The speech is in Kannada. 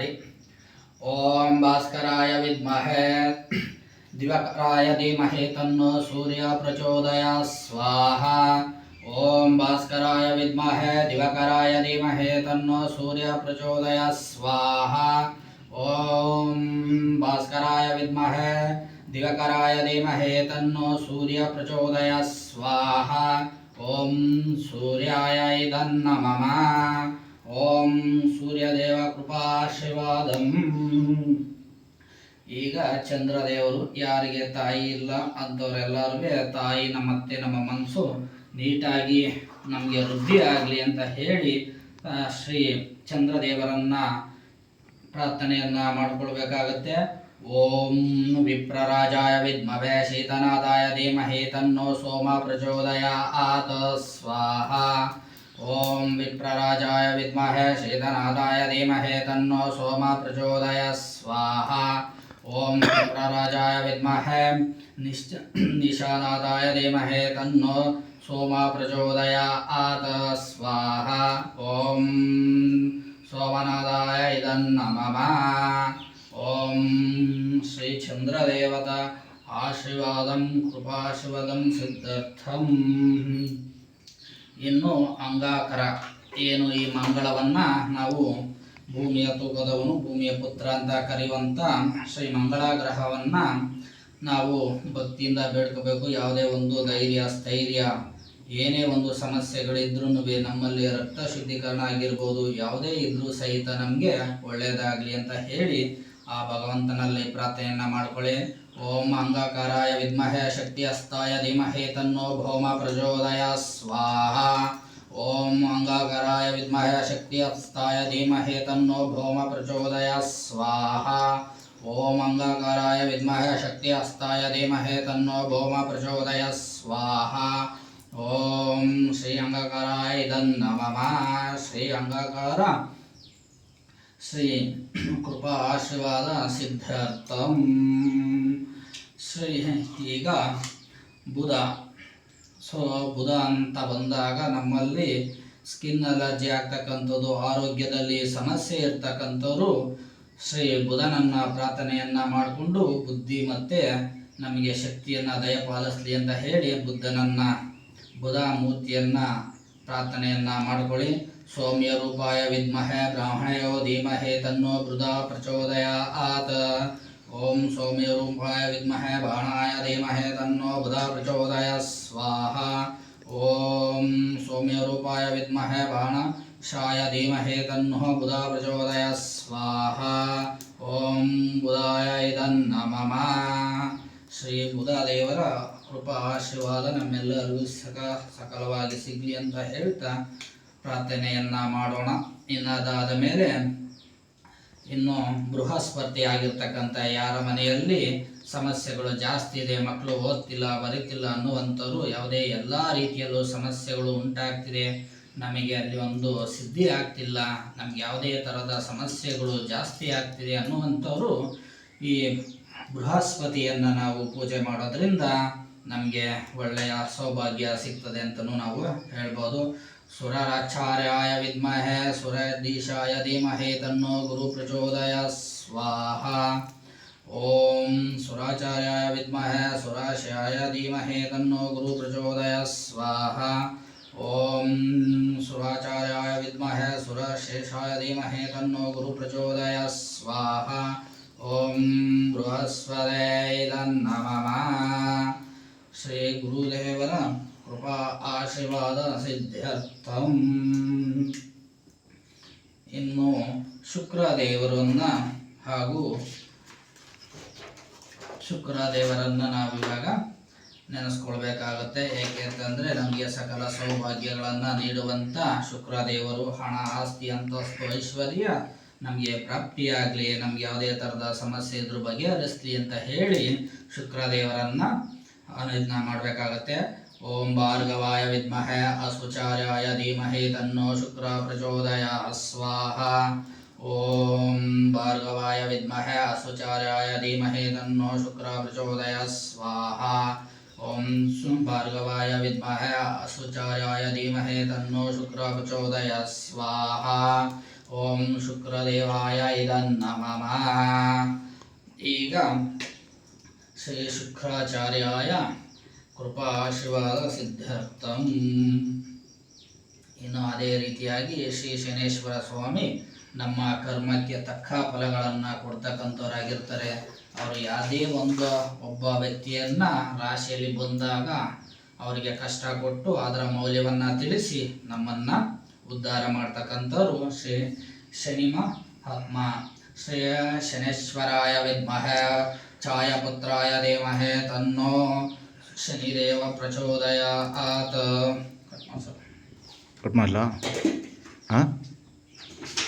ಮಾಡಿ ಓಂ ಭಾಸ್ಕರಾಯ ವಿದ್ಮಹೇ ದಿವಕರಾಯ ಧೀಮಹಿ ತನ್ನೋ ಸೂರ್ಯ ಪ್ರಚೋದಯ ಸ್ವಾಹ ಓಂ ಭಾಸ್ಕರಾಯ ವಿದ್ಮಹೇ ದಿವಕರಾಯ ಧೀಮಹಿ ತನ್ನೋ ಸೂರ್ಯ ಪ್ರಚೋದಯ ಸ್ವಾಹ ಓಂ ಭಾಸ್ಕರಾಯ ವಿದ್ಮಹೇ ದಿವಕರಾಯ ಧೀಮಹಿ ತನ್ನೋ ಸೂರ್ಯ ಪ್ರಚೋದಯ ಸ್ವಾಹ ಓಂ ಸೂರ್ಯಾಯ ಇದನ್ನಮಮ ಓಂ ಸೂರ್ಯದೇವ ಕೃಪಾಶೀರ್ವಾದಂ ಈಗ ಚಂದ್ರದೇವರು ಯಾರಿಗೆ ತಾಯಿ ಇಲ್ಲ ಅಂಥವ್ರೆಲ್ಲರಿಗೂ ತಾಯಿ ನಮ್ಮತ್ತೆ, ನಮ್ಮ ಮನಸ್ಸು ನೀಟಾಗಿ ನಮಗೆ ವೃದ್ಧಿ ಆಗಲಿ ಅಂತ ಹೇಳಿ ಶ್ರೀ ಚಂದ್ರದೇವರನ್ನ ಪ್ರಾರ್ಥನೆಯನ್ನ ಮಾಡಿಕೊಳ್ಬೇಕಾಗತ್ತೆ. ಓಂ ವಿಪ್ರರಾಜಾಯ ವಿದ್ಮವೇ ಶೀತನಾದಾಯ ಧೀಮಹಿ ತನ್ನೋ ಸೋಮ ಪ್ರಚೋದಯ ಆತ ಸ್ವಾಹ. ಓಂ ವಿಪ್ರರಾಜಾಯ ವಿದ್ಮಹೇ ಶೀತನಾದಾಯ ಧೀಮಹಿ ತನ್ನೋ ಸೋಮ ಪ್ರಚೋದಯ ಸ್ವಾಹ ಓಂ ವಿಪ್ರರಾಜಾಯ ವಿದ್ಮಹೇ ನಿಶ್ಚ ನಿಶಾನಾದಾಯ ಧೀಮಹಿ ತನ್ನೋ ಸೋಮ ಪ್ರಚೋದಯ ಆತ ಸ್ವಾಹ ಓಂ ಸೋಮನಾದಾಯ ಇದನ್ನಮಮ ಓಂ ಶ್ರೀ ಚಂದ್ರದೇವತ ಆಶೀರ್ವಾದಂ ಕೃಪಾಶೀರ್ವಾದಂ ಸಿದ್ಧಾರ್ಥಂ ಇನ್ನು ಅಂಗಾಕರ. ಏನು ಈ ಮಂಗಳವನ್ನ ನಾವು ಭೂಮಿಯ ತೂಕದವನು, ಭೂಮಿಯ ಪುತ್ರ ಅಂತ ಕರೆಯುವಂತ ಶ್ರೀ ಮಂಗಳ ಗ್ರಹವನ್ನ ನಾವು ಭಕ್ತಿಯಿಂದ ಬೇಡ್ಕೋಬೇಕು. ಯಾವುದೇ ಒಂದು ಧೈರ್ಯ, ಸ್ಥೈರ್ಯ, ಏನೇ ಒಂದು ಸಮಸ್ಯೆಗಳಿದ್ರೂ ನಮ್ಮಲ್ಲಿ ರಕ್ತ ಶುದ್ಧೀಕರಣ ಆಗಿರ್ಬೋದು, ಯಾವುದೇ ಇದ್ರೂ ಸಹಿತ ನಮಗೆ ಒಳ್ಳೆಯದಾಗಲಿ ಅಂತ ಹೇಳಿ ಆ ಭಗವಂತನಲ್ಲಿ ಪ್ರಾರ್ಥನೆಯನ್ನ ಮಾಡ್ಕೊಳ್ಳಿ. ಓಂ ಅಂಗಾಕಾರಾಯ ವಿದ್ಮಹೇ ಶಕ್ತಿ ಹಸ್ತಾಯ ಧೀಮಹಿ ತನ್ನೋ ಭೌಮ ಪ್ರಚೋದಯ. ಸ್ವಾಹ. ಓಂ ಅಂಗಾಕಾರಾಯ ವಿದ್ಮಹೇ ಶಕ್ತಿ ಹಸ್ತಾಯ ಧೀಮಹಿ ತನ್ನೋ ಭೌಮ ಪ್ರಚೋದಯ. ಸ್ವಾಹ. ಓಂ ಅಂಗಾಕಾರಾಯ ವಿದ್ಮಹೇ ಶಕ್ತಿ ಹಸ್ತಾಯ ಧೀಮಹಿ ತನ್ನೋ ಭೌಮ ಪ್ರಚೋದಯ. ಸ್ವಾಹ. ಓಂ ಶ್ರೀ ಅಂಗಾಕಾರಾಯ ಇದನ್ನಮಮ ಶ್ರೀ ಅಂಗಾಕಾರ ಶ್ರೀ ಕೃಪಾ ಆಶೀರ್ವಾದ ಸಿದ್ಧಾರ್ಥ ಶ್ರೀ ಈಗ ಬುಧ. ಸೊ, ಬುಧ ಅಂತ ಬಂದಾಗ ನಮ್ಮಲ್ಲಿ ಸ್ಕಿನ್ ಅಲರ್ಜಿ ಆಗ್ತಕ್ಕಂಥದ್ದು, ಆರೋಗ್ಯದಲ್ಲಿ ಸಮಸ್ಯೆ ಇರ್ತಕ್ಕಂಥವ್ರು ಶ್ರೀ ಬುಧನನ್ನು ಪ್ರಾರ್ಥನೆಯನ್ನ ಮಾಡಿಕೊಂಡು ಬುದ್ಧಿ ಮತ್ತೆ ನಮಗೆ ಶಕ್ತಿಯನ್ನ, ದಯಪಾಲಿಸಲಿ ಅಂತ ಹೇಳಿ ಬುದ್ಧನನ್ನ, ಬುಧ ಮೂರ್ತಿಯನ್ನ ಪ್ರಾರ್ಥನೆಯನ್ನ ಮಾಡ್ಕೊಳ್ಳಿ ಸೌಮ್ಯ ರೂಪಾಯ ವಿದ್ಮಹೆ ಬ್ರಾಹ್ಮಣಯೋ ಧೀಮಹಿ ತನ್ನೋ ಬೃಧ ಪ್ರಚೋದಯ ಆತ ಓಂ ಸೌಮ್ಯ ರೂಪಾಯ ವಿದ್ಮಹೆ ಬಾಣಾಯ ಧೀಮಹಿ ತನ್ನೋ ಬುಧ ಪ್ರಚೋದಯ ಸ್ವಾಹ ಓಂ ಸೌಮ್ಯ ರೂಪಾಯ ವಿದ್ಮಹೆ ಬಾಣ ಶಾಯ ಧೀಮಹಿ ತನ್ನೋ ಬುಧ ಪ್ರಚೋದಯ ಸ್ವಾಹ ಓಂ ಬುಧಾಯ ಇದನ್ನಮಮ ಶ್ರೀ ಮುದಾದೇವರ ದೇವರ ಕೃಪಾ ಆಶೀರ್ವಾದ ನಮ್ಮೆಲ್ಲರಿಗೂ ಸಕ ಸಕಲವಾಗಿ ಸಿಗಲಿ ಅಂತ ಹೇಳ್ತಾ ಪ್ರಾರ್ಥನೆಯನ್ನ ಮಾಡೋಣ. ಇನ್ನಾದಾದ ಮೇಲೆ ಇನ್ನು ಬೃಹಸ್ಪತಿ ಆಗಿರ್ತಕ್ಕಂಥ ಯಾರ ಮನೆಯಲ್ಲಿ ಸಮಸ್ಯೆಗಳು ಜಾಸ್ತಿ ಇದೆ ಮಕ್ಕಳು ಓದ್ತಿಲ್ಲ, ಬರೀತಿಲ್ಲ ಅನ್ನುವಂಥವ್ರು ಯಾವುದೇ ಎಲ್ಲ ರೀತಿಯಲ್ಲೂ ಸಮಸ್ಯೆಗಳು ಉಂಟಾಗ್ತಿದೆ. ನಮಗೆ ಅಲ್ಲಿ ಒಂದು ಸಿದ್ಧಿ ಆಗ್ತಿಲ್ಲ, ನಮ್ಗೆ ಯಾವುದೇ ಥರದ ಸಮಸ್ಯೆಗಳು ಜಾಸ್ತಿ ಆಗ್ತಿದೆ ಅನ್ನುವಂಥವ್ರು ಈ ಬೃಹಸ್ಪತಿಯನ್ನು ನಾವು ಪೂಜೆ ಮಾಡೋದ್ರಿಂದ ನಮಗೆ ಒಳ್ಳೆಯ ಸೌಭಾಗ್ಯ ಸಿಗ್ತದೆ ಅಂತಲೂ ನಾವು ಹೇಳ್ಬೋದು. ಸುರರಾಚಾರ್ಯಾಯ ವಿದ್ಮಹೆ, ಸುರದೀಶಾಯ ಧೀಮಹಿ ತನ್ನೋ ಗುರು ಪ್ರಚೋದಯ, ಸ್ವಾಹ. ಓಂ ಸುರಾಚಾರ್ಯಾಯ ವಿದ್ಮಹೆ, ಸುರಾಶಾಯ ಧೀಮಹಿ ತನ್ನೋ ಗುರು ಪ್ರಚೋದಯ, ಸ್ವಾಹ. ಓಂ ಸುರಾಚಾರ್ಯಾಯ ವಿದ್ಮಹೆ, ಸುರಶೇಷಾಯ ಧೀಮಹಿ ತನ್ನೋ ಗುರು ಪ್ರಚೋದಯ, ಸ್ವಾಹ. ಓಂ ಬೃಹಸ್ಪತೇ ನಮಃ ಶ್ರೀ ಗುರುದೇವರ ಕೃಪಾ ಆಶೀರ್ವಾದ ಸಿದ್ಧಾರ್ಥಂ ಇನ್ನು ಶುಕ್ರದೇವರನ್ನು ಹಾಗೂ ಶುಕ್ರದೇವರನ್ನ ನಾವಿವಾಗ ನೆನೆಸ್ಕೊಳ್ಬೇಕಾಗತ್ತೆ. ಏಕೆ ಅಂತಂದ್ರೆ ನಮಗೆ ಸಕಲ ಸೌಭಾಗ್ಯಗಳನ್ನು ನೀಡುವಂತ ಶುಕ್ರದೇವರು, ಹಣ, ಆಸ್ತಿ, ಅಂತಸ್ತು, ಐಶ್ವರ್ಯ ನಮಗೆ ಪ್ರಾಪ್ತಿಯಾಗಲಿ, ನಮ್ಗೆ ಯಾವುದೇ ಥರದ ಸಮಸ್ಯೆ ಇದ್ರ ಬಗೆಹರಿಸ್ಲಿ ಅಂತ ಹೇಳಿ ಶುಕ್ರದೇವರನ್ನ ಇದನ್ನ ಮಾಡಬೇಕಾಗತ್ತೆ. ಓಂ ಭಾರ್ಗವಾಯ ವಿದ್ಮಹೆ ಅಸುಚಾರ್ಯಾಯ ಧೀಮಹಿ ತನ್ನೋ ಶುಕ್ರ ಪ್ರಚೋದಯ, ಸ್ವಾಹ. ಓಂ ಭಾರ್ಗವಾಯ ವಿದ್ಮಹೆ ಅಸುಚಾರ್ಯಾಯ ಧೀಮಹಿ ತನ್ನೋ ಶುಕ್ರ ಪ್ರಚೋದಯ, ಸ್ವಾಹ. ಓಂ ಸು ಭಾರ್ಗವಾಯ ವಿದ್ಮಹೆ ಅಸುಚಾರ್ಯಾಯ ಧೀಮಹಿ ತನ್ನೋ ಶುಕ್ರ ಪ್ರಚೋದಯ, ಸ್ವಾಹ. ಓಂ ಶುಕ್ರದೇವಾಯ ಇದನ್ನಮಮ ಈಗ ಶ್ರೀ ಶುಕ್ರಾಚಾರ್ಯಾಯ ಕೃಪಾಶೀರ್ವಾದ ಸಿದ್ಧಾರ್ಥಂ ಇನ್ನು ಅದೇ ರೀತಿಯಾಗಿ ಶ್ರೀ ಶನೇಶ್ವರ ಸ್ವಾಮಿ ನಮ್ಮ ಕರ್ಮಕ್ಕೆ ತಕ್ಕ ಫಲಗಳನ್ನು ಕೊಡ್ತಕ್ಕಂಥವರಾಗಿರ್ತಾರೆ. ಅವರು ಯಾವುದೇ ಒಂದು ಒಬ್ಬ ವ್ಯಕ್ತಿಯನ್ನು ರಾಶಿಯಲ್ಲಿ ಬಂದಾಗ ಅವರಿಗೆ ಕಷ್ಟ ಕೊಟ್ಟು ಅದರ ಮೌಲ್ಯವನ್ನು ತಿಳಿಸಿ ನಮ್ಮನ್ನ ಉದ್ಧಾರ ಮಾಡ್ತಕ್ಕಂಥವ್ರು ಶ್ರೀ ಶನಿಮ ಆತ್ಮ ಶ್ರೀ ಶನೇಶ್ವರಾಯ ವಿದ್ಮಹೆ, ಛಾಯಾಪುತ್ರಾಯ ದೇಮಹೆ ತನ್ನೋ ಶನಿದೇವ ಆತ ಕಟ್ ಮಾಡಲಾ? ಹಾಂ?